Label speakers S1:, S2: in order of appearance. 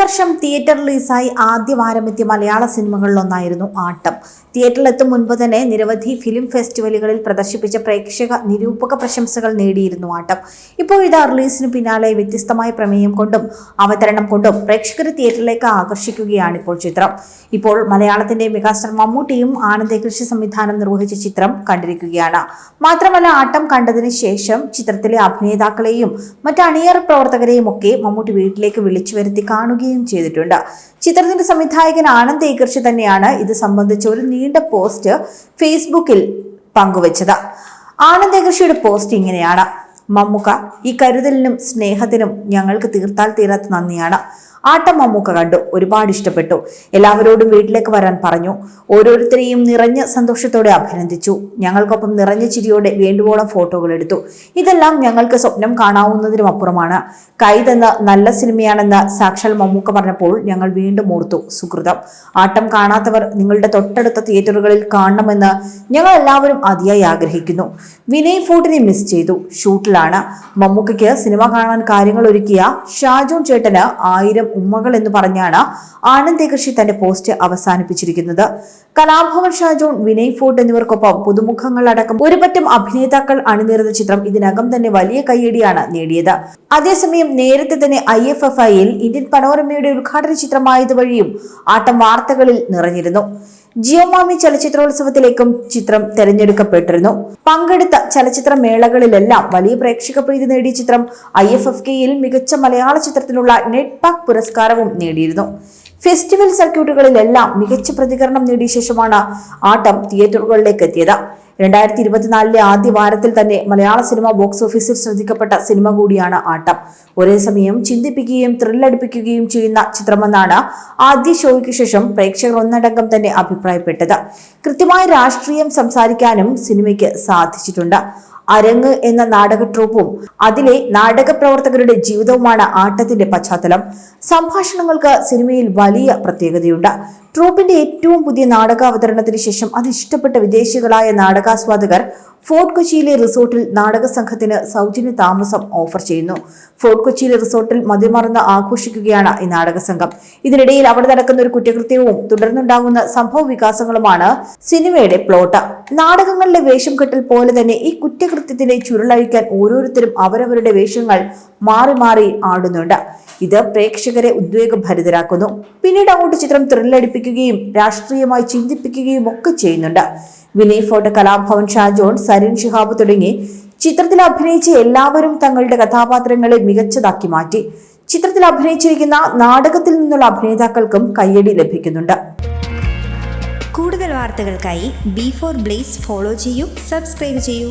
S1: വർഷം തിയേറ്റർ റിലീസായി ആദ്യ വാരമെത്തിയ മലയാള സിനിമകളിലൊന്നായിരുന്നു ആട്ടം. തിയേറ്ററിലെത്തും മുൻപ് തന്നെ നിരവധി ഫിലിം ഫെസ്റ്റിവലുകളിൽ പ്രദർശിപ്പിച്ച പ്രേക്ഷക നിരൂപക പ്രശംസകൾ നേടിയിരുന്നു ആട്ടം. ഇപ്പോൾ ഇത് റിലീസിന് പിന്നാലെ വ്യത്യസ്തമായ പ്രമേയം കൊണ്ടും അവതരണം കൊണ്ടും പ്രേക്ഷകരെ തിയേറ്ററിലേക്ക് ആകർഷിക്കുകയാണ് ഇപ്പോൾ ചിത്രം. ഇപ്പോൾ മലയാളത്തിന്റെ മെഗാസ്റ്റാർ മമ്മൂട്ടിയും ആനന്ദ കൃഷി സംവിധാനം നിർവഹിച്ച ചിത്രം കണ്ടിരിക്കുകയാണ്. മാത്രമല്ല ആട്ടം കണ്ടതിന് ശേഷം ചിത്രത്തിലെ അഭിനേതാക്കളെയും മറ്റ് അണിയർ പ്രവർത്തകരെയും ഒക്കെ മമ്മൂട്ടി വീട്ടിലേക്ക് വിളിച്ചു വരുത്തി കാണുകയും ചെയ്തിട്ടുണ്ട്. ചിത്രത്തിന്റെ സംവിധായകൻ ആനന്ദ് ഏകർഷി തന്നെയാണ് ഇത് സംബന്ധിച്ച ഒരു നീണ്ട പോസ്റ്റ് ഫേസ്ബുക്കിൽ പങ്കുവച്ചത്. ആനന്ദ് ഏകർഷിയുടെ പോസ്റ്റ് ഇങ്ങനെയാണ്. മമ്മുക്ക ഈ കരുതലിനും സ്നേഹത്തിനും ഞങ്ങൾക്ക് തീർത്താൽ തീരാത്ത നന്ദിയാണ്. ആട്ടം മമ്മൂക്ക കണ്ടു. ഒരുപാട് ഇഷ്ടപ്പെട്ടു. എല്ലാവരോടും വീട്ടിലേക്ക് വരാൻ പറഞ്ഞു. ഓരോരുത്തരെയും നിറഞ്ഞ സന്തോഷത്തോടെ അഭിനന്ദിച്ചു. ഞങ്ങൾക്കൊപ്പം നിറഞ്ഞ ചിരിയോടെ വേണ്ടുവോളം ഫോട്ടോകൾ എടുത്തു. ഇതെല്ലാം ഞങ്ങൾക്ക് സ്വപ്നം കാണാവുന്നതിനും അപ്പുറമാണ്. കൈതെന്ന നല്ല സിനിമയാണെന്ന് സാക്ഷാൽ മമ്മൂക്ക പറഞ്ഞപ്പോൾ ഞങ്ങൾ വീണ്ടും ഓർത്തു. സുഹൃതം ആട്ടം കാണാത്തവർ നിങ്ങളുടെ തൊട്ടടുത്ത തിയേറ്ററുകളിൽ കാണണമെന്ന് ഞങ്ങൾ എല്ലാവരും അതിയായി ആഗ്രഹിക്കുന്നു. വിനയ് ഫോർട്ടിനെ മിസ് ചെയ്തു. ഷൂട്ടിലാണ്. മമ്മൂക്കയ്ക്ക് സിനിമ കാണാൻ കാര്യങ്ങൾ ഒരുക്കിയ ഷാജോൺ ചേട്ടന് ആയിരം ഉമ്മകൾ എന്ന് പറഞ്ഞാണ് ആനന്ദ് കൃഷി തന്റെ പോസ്റ്റ് അവസാനിപ്പിച്ചിരിക്കുന്നത്. കലാഭവൻ ഷാജോൺ വിനയ് ഫോർട്ട് എന്നിവർക്കൊപ്പം പുതുമുഖങ്ങൾ അടക്കം ഒരുപറ്റം അഭിനേതാക്കൾ അണിനിരുന്ന ചിത്രം ഇതിനകം തന്നെ വലിയ കയ്യടിയാണ് നേടിയത്. അതേസമയം നേരത്തെ തന്നെ ഐ എഫ് എഫ് ഐയിൽ ഇന്ത്യൻ പനോരമയുടെ ഉദ്ഘാടന ചിത്രമായത് വഴിയും ആട്ടം വാർത്തകളിൽ നിറഞ്ഞിരുന്നു. ജിയോമാമി ചലച്ചിത്രോത്സവത്തിലേക്കും ചിത്രം തെരഞ്ഞെടുക്കപ്പെട്ടിരുന്നു. പങ്കെടുത്ത ചലച്ചിത്ര മേളകളിലെല്ലാം വലിയ പ്രേക്ഷക പ്രീതി നേടിയ ചിത്രം ഐ എഫ് എഫ് കെയിൽ മികച്ച മലയാള ചിത്രത്തിനുള്ള നെറ്റ്പാക് പുരസ്കാരവും നേടിയിരുന്നു. ഫെസ്റ്റിവൽ സർക്യൂട്ടുകളിലെല്ലാം മികച്ച പ്രതികരണം നേടിയ ശേഷമാണ് ആട്ടം തിയേറ്ററുകളിലേക്ക് എത്തിയത്. രണ്ടായിരത്തി ഇരുപത്തിനാലിലെ ആദ്യ വാരത്തിൽ തന്നെ മലയാള സിനിമ ബോക്സ് ഓഫീസിൽ ശ്രദ്ധിക്കപ്പെട്ട സിനിമ കൂടിയാണ് ആട്ടം. ഒരേ സമയം ചിന്തിപ്പിക്കുകയും ത്രില്ലടിപ്പിക്കുകയും ചെയ്യുന്ന ചിത്രമെന്നാണ് ആദ്യ ഷോയ്ക്ക് ശേഷം പ്രേക്ഷകർ ഒന്നടങ്കം തന്നെ അഭിപ്രായപ്പെട്ടത്. കൃത്യമായ രാഷ്ട്രീയം സംസാരിക്കാനും സിനിമയ്ക്ക് സാധിച്ചിട്ടുണ്ട്. അരങ്ങ് എന്ന നാടക ട്രൂപ്പും അതിലെ നാടക പ്രവർത്തകരുടെ ജീവിതവുമാണ് ആട്ടത്തിന്റെ പശ്ചാത്തലം. സംഭാഷണങ്ങൾക്ക് സിനിമയിൽ വലിയ പ്രത്യേകതയുണ്ട്. ട്രൂപ്പിന്റെ ഏറ്റവും പുതിയ നാടക അവതരണത്തിന് ശേഷം അത് ഇഷ്ടപ്പെട്ട വിദേശികളായ നാടകാസ്വാദകർ ഫോർട്ട് കൊച്ചിയിലെ റിസോർട്ടിൽ നാടക സംഘത്തിന് സൗജന്യ താമസം ഓഫർ ചെയ്യുന്നു. ഫോർട്ട് കൊച്ചിയിലെ റിസോർട്ടിൽ മതിമറന്ന് ആഘോഷിക്കുകയാണ് ഈ നാടക സംഘം ഇതിനിടയിൽ അവിടെ നടക്കുന്ന ഒരു കുറ്റകൃത്യവും തുടർന്നുണ്ടാകുന്ന സംഭവ വികാസങ്ങളുമാണ് സിനിമയുടെ പ്ലോട്ട്. നാടകങ്ങളിലെ വേഷം കെട്ടൽ പോലെ തന്നെ ഈ കുറ്റകൃത്യത്തിനെ ചുരുളഴിക്കാൻ ഓരോരുത്തരും അവരവരുടെ വേഷങ്ങൾ മാറി മാറി ആടുന്നുണ്ട്. ഇത് പ്രേക്ഷകരെ ഉദ്വേഗഭരിതരാക്കുന്നു. പിന്നീട് അങ്ങോട്ട് ചിത്രം ത്രില്ലടിപ്പിക്കുകയും രാഷ്ട്രീയമായി ചിന്തിപ്പിക്കുകയും ഒക്കെ ചെയ്യുന്നുണ്ട്. വിനയ് ഫോർട്ട് കലാഭവൻ ഷാജോൺ സരിൻ ഷിഹാബ് തുടങ്ങി ചിത്രത്തിൽ അഭിനയിച്ച എല്ലാവരും തങ്ങളുടെ കഥാപാത്രങ്ങളെ മികച്ചതാക്കി മാറ്റി. ചിത്രത്തിൽ അഭിനയിച്ചിരിക്കുന്ന നാടകത്തിൽ നിന്നുള്ള അഭിനേതാക്കൾക്കും കയ്യടി ലഭിക്കുന്നുണ്ട്.
S2: കൂടുതൽ വാർത്തകൾക്കായി ബി ഫോർ ബ്ലേസ് ഫോളോ ചെയ്യൂ സബ്സ്ക്രൈബ് ചെയ്യൂ.